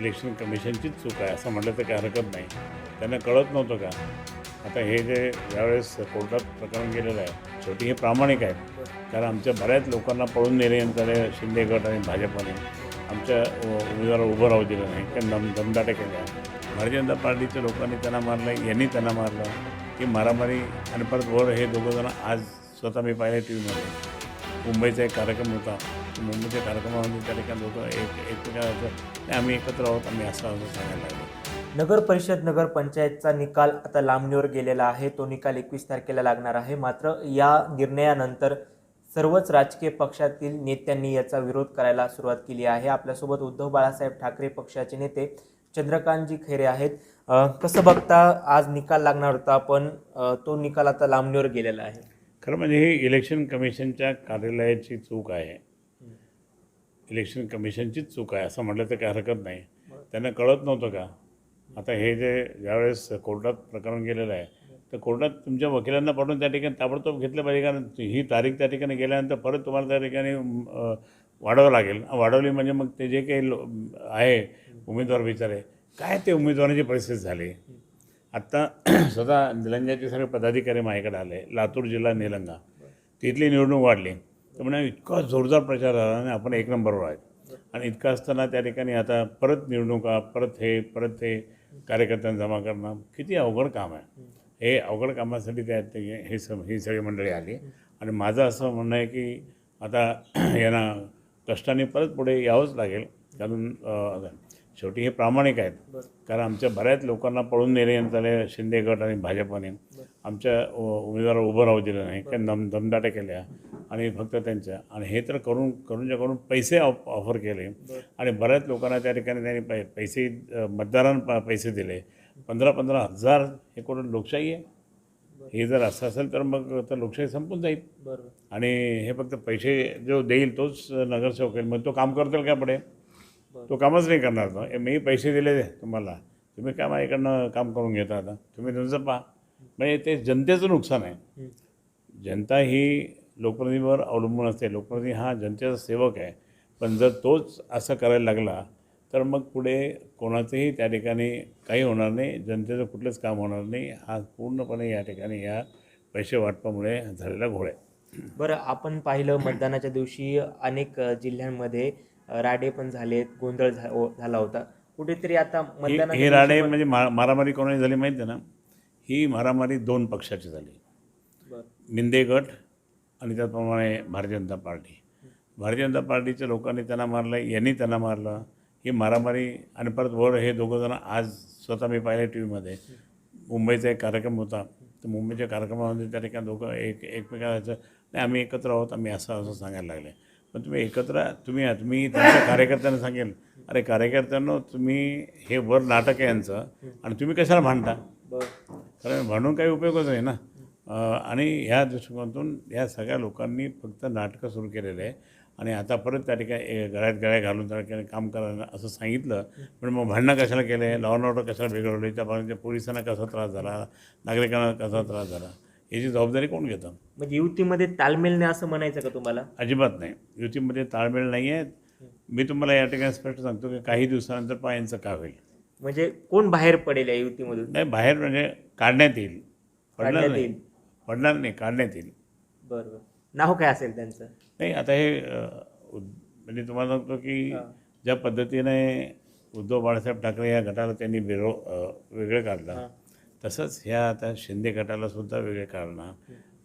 Election कमिशनचीच चूक आहे असं म्हटलं तर काही हरकत नाही. त्यांना कळत नव्हतं का? आता हे जे ज्यावेळेस कोर्टात प्रकरण गेलेलं आहे शेवटी हे प्रामाणिक आहे. कारण आमच्या बऱ्याच लोकांना पळून नेल्यानंतर शिंदे गट आणि भाजपाने. आमच्या उ- उभं राहू दिलं नाही कारण दम दमदाटे केल्या भारतीय जनता पार्टीच्या लोकांनी त्यांना मारलं यांनी त्यांना मारलं. की मारामारी आणि परत वर हे दोघंजणं आज स्वतः मी पाहिले टी व्हीमध्ये मुंबईचा एक कार्यक्रम होता. मुंबईच्या कार्यक्रमामध्ये त्या ठिकाणी दोघं एक एकमेकांचं आम्ही एकत्र आहोत आम्ही असं असं सांगायला लागलो. नगर परिषद नगर पंचायतचा निकाल आता लांबणीवर गेलेला आहे. तो निकाल एकवीस तारखेला लागणार आहे. मात्र या निर्णयानंतर सर्वच राजकीय पक्षातील नेत्यांनी याचा विरोध करायला सुरुवात केली आहे. आपल्यासोबत उद्धव बाळासाहेब ठाकरे पक्षाचे नेते चंद्रकांतजी खैरे आहेत. कसं बघता आज निकाल लागणार होता पण तो निकाल आता लांबणीवर गेलेला आहे. खरं म्हणजे ही इलेक्शन कमिशनच्या कार्यालयाची चूक आहे. इलेक्शन कमिशनचीच चूक आहे असं म्हटलं तर काय हरकत नाही. त्यांना कळत नव्हतं का? आता हे जे ज्यावेळेस कोर्टात प्रकरण गेलेलं आहे तर कोर्टात तुमच्या वकिलांना पाठवून त्या ठिकाणी ताबडतोब घेतलं पाहिजे कारण ही तारीख त्या ठिकाणी गेल्यानंतर परत तुम्हाला त्या ठिकाणी वाढावं लागेल. वाढवली म्हणजे मग ते जे काही लो आहे उमेदवार विचारे काय ते उमेदवारांची परिस्थिती झाली? आत्ता स्वतः निलंग्याचे सगळे पदाधिकारी माझ्याकडे आले लातूर जिल्हा निलंगा. तिथली निवडणूक वाढली. तर म्हणजे इतका जोरदार प्रचार झाला आणि आपण एक नंबरवर आहेत. आणि इतकं असताना त्या ठिकाणी आता परत निवडणुका परत हे परत हे कार्यकर्त्यांना जमा करणं किती अवघड काम आहे. हे अवघड कामासाठी त्या हे स ही सगळी मंडळी आली. आणि माझं असं म्हणणं आहे की आता यांना कष्टाने परत पुढे यावंच लागेल. कारण शेवटी हे प्रामाणिक आहेत. कारण आमच्या बऱ्याच लोकांना पळून नेल्यानंतर शिंदे गट आणि भाजपने आमच्या उ- उमेदवाराला उभं राहू दिलं नाही. कारण दम दमदाटे केल्या. आणि फक्त त्यांच्या आणि हे तर करून करूनच्या करून पैसे ऑफ ऑफर केले. आणि बऱ्याच लोकांना त्या ठिकाणी त्यांनी पै पैसे मतदारांना प- पैसे दिले. पंधरा पंधरा हजार हे करून लोकशाही आहे? हे जर असं असेल तर मग तर लोकशाही संपून जाईल. बरोबर आणि हे फक्त पैसे जो देईल तोच नगरसेवक आहे. मग तो काम करतील का पुढे? तो कामच नाही करणार. तो हे मी पैसे दिले तुम्हाला. तुम्ही काय माझ्याकडनं काम करून घेता आता? तुम्ही तुमचं पहा. म्हणजे ते जनतेचं नुकसान आहे. जनता ही लोकप्रतिनिधीवर अवलंबून असते. लोकप्रतिनिधी हा जनतेचा सेवक आहे. पण जर तोच असं करायला लागला तर मग पुढे कोणाचंही त्या ठिकाणी काही होणार नाही. जनतेचं कुठलंच काम होणार नाही. हा पूर्णपणे या ठिकाणी या पैसे वाटपामुळे झालेला घोळ आहे. बरं आपण पाहिलं मतदानाच्या दिवशी अनेक जिल्ह्यांमध्ये राडे पण झालेत गोंधळ झाला होता. कुठेतरी आता मतदानाच्या ही राडे म्हणजे मा मारामारी कोणाची झाली माहिती आहे ना? ही मारामारी दोन पक्षाची झाली. निंदे गट आणि त्याचप्रमाणे भारतीय जनता पार्टी. भारतीय जनता पार्टीच्या लोकांनी त्यांना मारलं यांनी त्यांना मारलं. ही मारामारी आणि परत वर हे दोघंजणं आज स्वतः मी पाहिले टी व्हीमध्ये मुंबईचा एक कार्यक्रम होता. तर मुंबईच्या कार्यक्रमामध्ये त्या ठिकाणी दोघं एक एकमेकांचं नाही आम्ही एकत्र आहोत आम्ही असं असं सांगायला लागले. पण तुम्ही एकत्र तुम्ही तुम्ही त्यांच्या कार्यकर्त्यांना सांगेल अरे कार्यकर्त्यांना तुम्ही हे वर नाटक आहे यांचं आणि तुम्ही कशाला भांडता. कारण म्हणून काही उपयोगच नाही ना. आणि ह्या दृष्टिकोनातून या सगळ्या लोकांनी फक्त नाटकं सुरू केलेले आहे. आणि आता परत त्या ठिकाणी गळ्यात गळ्या घालून त्या ठिकाणी काम करायला असं सांगितलं. पण मग भांडणं कशाला केले? लॉ अँड ऑर्डर कशाला बिघडवली? त्या पोलिसांना कसा त्रास झाला? नागरिकांना कसा त्रास झाला? याची जबाबदारी कोण घेतं? म्हणजे युतीमध्ये तालमेल नाही असं म्हणायचं का तुम्हाला? अजिबात नाही. युतीमध्ये ताळमेळ नाही आहे मी तुम्हाला या ठिकाणी स्पष्ट सांगतो की काही दिवसानंतर पहा यांचं काय होईल? म्हणजे कोण बाहेर पडेल या युतीमधून? नाही बाहेर म्हणजे काढण्यात येईल. पडणार काढण्यात नाही. येईल. पडणार नाही काढण्यात येईल. बरं बरं. नाव काय असेल त्यांचं? नाही आता हे अ, उद- म्हणजे तुम्हाला सांगतो की हां. ज्या पद्धतीने उद्धव बाळासाहेब ठाकरे या गटाला त्यांनी अ, वेगळं काढलं हां. तसंच ह्या आता शिंदे गटाला सुद्धा वेगळे काढणं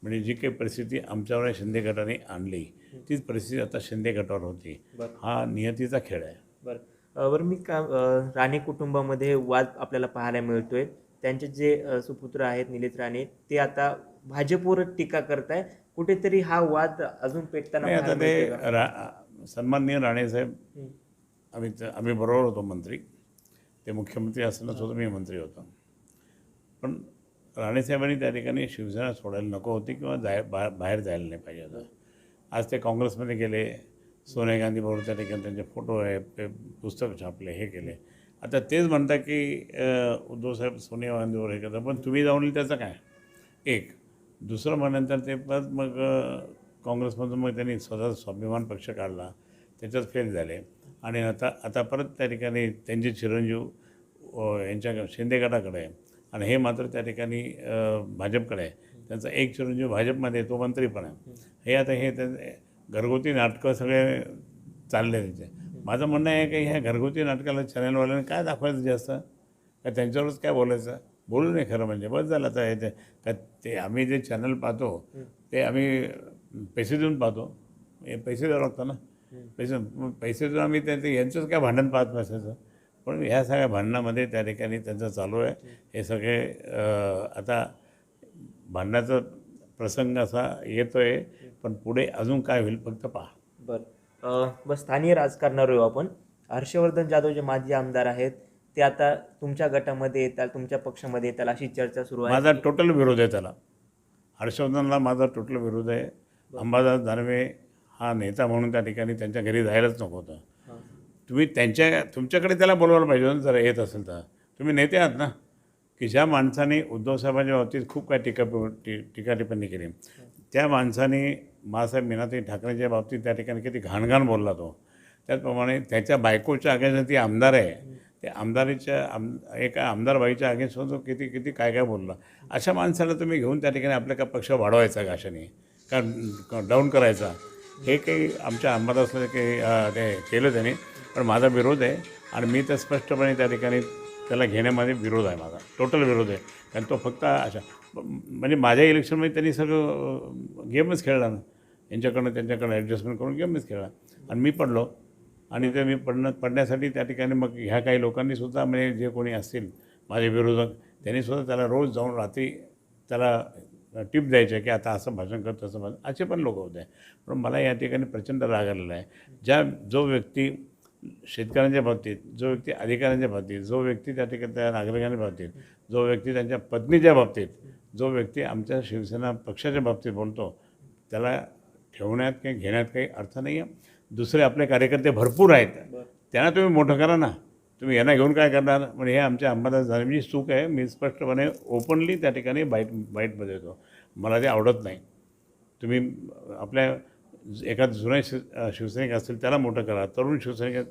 म्हणजे जी काही परिस्थिती आमच्यावर शिंदे गटाने आणली तीच परिस्थिती आता शिंदे गटावर होती. बरं. हा नियतीचा खेळ आहे. बरं. अ, बरं मी का अ, राणे कुटुंबामध्ये वाद आपल्याला पाहायला मिळतोय. त्यांचे जे सुपुत्र आहेत निलेश राणे ते आता भाजपवर टीका करताय. कुठेतरी हा वाद अजून पेटताना आता ते? रा सन्माननीय राणेसाहेब. आम्ही आम्ही बरोबर होतो मंत्री. ते मुख्यमंत्री असताना सुद्धा मी मंत्री होतो. पण राणेसाहेबांनी त्या ठिकाणी शिवसेना सोडायला नको होती किंवा जाय बा बाहेर जायला नाही पाहिजे होतं. आज ते काँग्रेसमध्ये गेले सोनिया गांधीबरोबर त्या ठिकाणी त्यांचे फोटो आहे ते पुस्तक छापले हे केले. आता तेच म्हणता की उद्धवसाहेब सोनिया गांधीवर हे करतात. पण तुम्ही जाऊन त्याचं काय? एक. दुसरं म्हणल्यानंतर ते परत मग काँग्रेसमधून मग त्यांनी स्वतः स्वाभिमान पक्ष काढला. त्याच्यात फेल झाले. आणि आता आता परत त्या ठिकाणी त्यांचे चिरंजीव यांच्या शिंदे गटाकडे आहे. आणि हे मात्र त्या ठिकाणी भाजपकडे आहे. त्यांचा एक चिरंजीव भाजपमध्ये आहे, तो मंत्री पण आहे. हे आता हे त्या घरगुती नाटकं सगळे चालले त्याचे. माझं म्हणणं आहे की ह्या घरगुती नाटकाला चॅनलवाल्याने काय दाखवायचं जास्त? का त्यांच्यावरच काय बोलायचं? बोलू नये खरं म्हणजे. बस झालं आता हे ते का ते आम्ही जे चॅनल पाहतो ते आम्ही पैसे देऊन पाहतो. हे पैसे द्यावं लागतं ना. पैसे पैसे देऊन आम्ही त्या ते यांचंच काय भांडण पाहत बसायचं? पण ह्या सगळ्या भांडणामध्ये त्या ठिकाणी त्यांचं चालू आहे. हे सगळे आता भांडणाचा प्रसंग असा येतो आहे पण पुढे अजून काय होईल फक्त पहा. बरं. बस स्थानिक राजकारणावर येऊ आपण. हर्षवर्धन जाधव जे माजी आमदार आहेत ते आता तुमच्या गटामध्ये येतात तुमच्या पक्षामध्ये येतात अशी चर्चा सुरू आहे. माझा टोटल विरोध आहे त्याला. हर्षवर्धनला माझा टोटल विरोध आहे. अंबादास दानवे हा नेता म्हणून त्या ठिकाणी त्यांच्या घरी जायलाच नको होतं. तुम्ही त्यांच्या तुमच्याकडे त्याला बोलवायला पाहिजे जर येत असेल तर. तुम्ही नेते आहात ना. की ज्या माणसाने उद्धव साहेबांच्या बाबतीत खूप काय टीका टी- टीका टिप्पणी केली. त्या माणसाने मासाहेब मीनाताई ठाकरेंच्या बाबतीत त्या ठिकाणी किती घाणघाण बोलला तो. त्याचप्रमाणे त्याच्या बायकोच्या अगेन्स्ट ती आमदार आहे त्या आमदारीच्या आम एका आमदारबाईच्या अगेन्स्ट तो किती किती काय काय बोलला. अशा माणसाला तुम्ही घेऊन त्या ठिकाणी आपल्या का पक्ष वाढवायचा का अशाने? का डाऊन करायचा? हे काही आमच्या अंबादासला काही ते केलं त्याने पण माझा विरोध आहे आणि मी तर स्पष्टपणे त्या ठिकाणी त्याला घेण्यामध्ये विरोध आहे माझा. टोटल विरोध आहे. कारण तो फक्त अशा म्हणजे माझ्या इलेक्शनमध्ये त्यांनी सगळं गेमच खेळला ना. यांच्याकडनं त्यांच्याकडनं ॲडजस्टमेंट करून गेमच खेळला. आणि मी पडलो. आणि ते मी पडणं पडण्यासाठी त्या ठिकाणी मग ह्या काही लोकांनी सुद्धा म्हणजे जे कोणी असतील माझे विरोधक त्यांनी सुद्धा त्याला रोज जाऊन रात्री त्याला टिप द्यायचे की आता असं भाषण कर तसं भाषण. असे पण लोक होते. पण मला या ठिकाणी प्रचंड राग आलेला आहे. ज्या जो व्यक्ती शेतकऱ्यांच्या बाबतीत जो व्यक्ती अधिकाऱ्यांच्या बाबतीत जो व्यक्ती त्या ठिकाणी त्या नागरिकांच्या बाबतीत जो व्यक्ती त्यांच्या पत्नीच्या बाबतीत जो व्यक्ती आमच्या शिवसेना पक्षाच्या बाबतीत बोलतो त्याला ठेवण्यात काही घेण्यात काही अर्थ नाही आहे दुसरे आपले कार्यकर्ते भरपूर आहेत. त्यांना तुम्ही मोठं करा ना. तुम्ही यांना घेऊन काय करणार? म्हणजे हे आमच्या अंबादास झालेली चूक आहे. मी स्पष्टपणे ओपनली त्या ठिकाणी बाईट बाईटमध्ये येतो मला ते आवडत नाही. तुम्ही आपल्या एका जुन्या शिव शिवसैनिक असतील त्याला मोठं करा. तरुण शिवसैनिक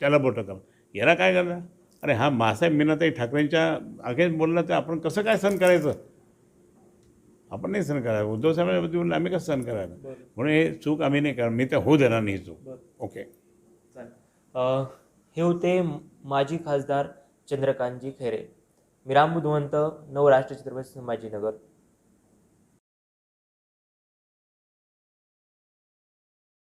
त्याला मोठं करा. याला काय करणार? अरे हा मासाहेब मीनाताई ठाकरेंच्या अगेन्स्ट बोलला तर आपण कसं काय सहन करायचं? आपण नाही सहन करायचं. उद्धव साहेबांबद्दल बोललं आम्ही कसं सहन करायचं? म्हणून हे चूक आम्ही नाही करणार. मी तर होऊ देणार नाही ही चूक. ओके. हे होते माजी खासदार चंद्रकांतजी खैरे. मी राम बुधवंत नवराष्ट्र छत्रपती संभाजीनगर.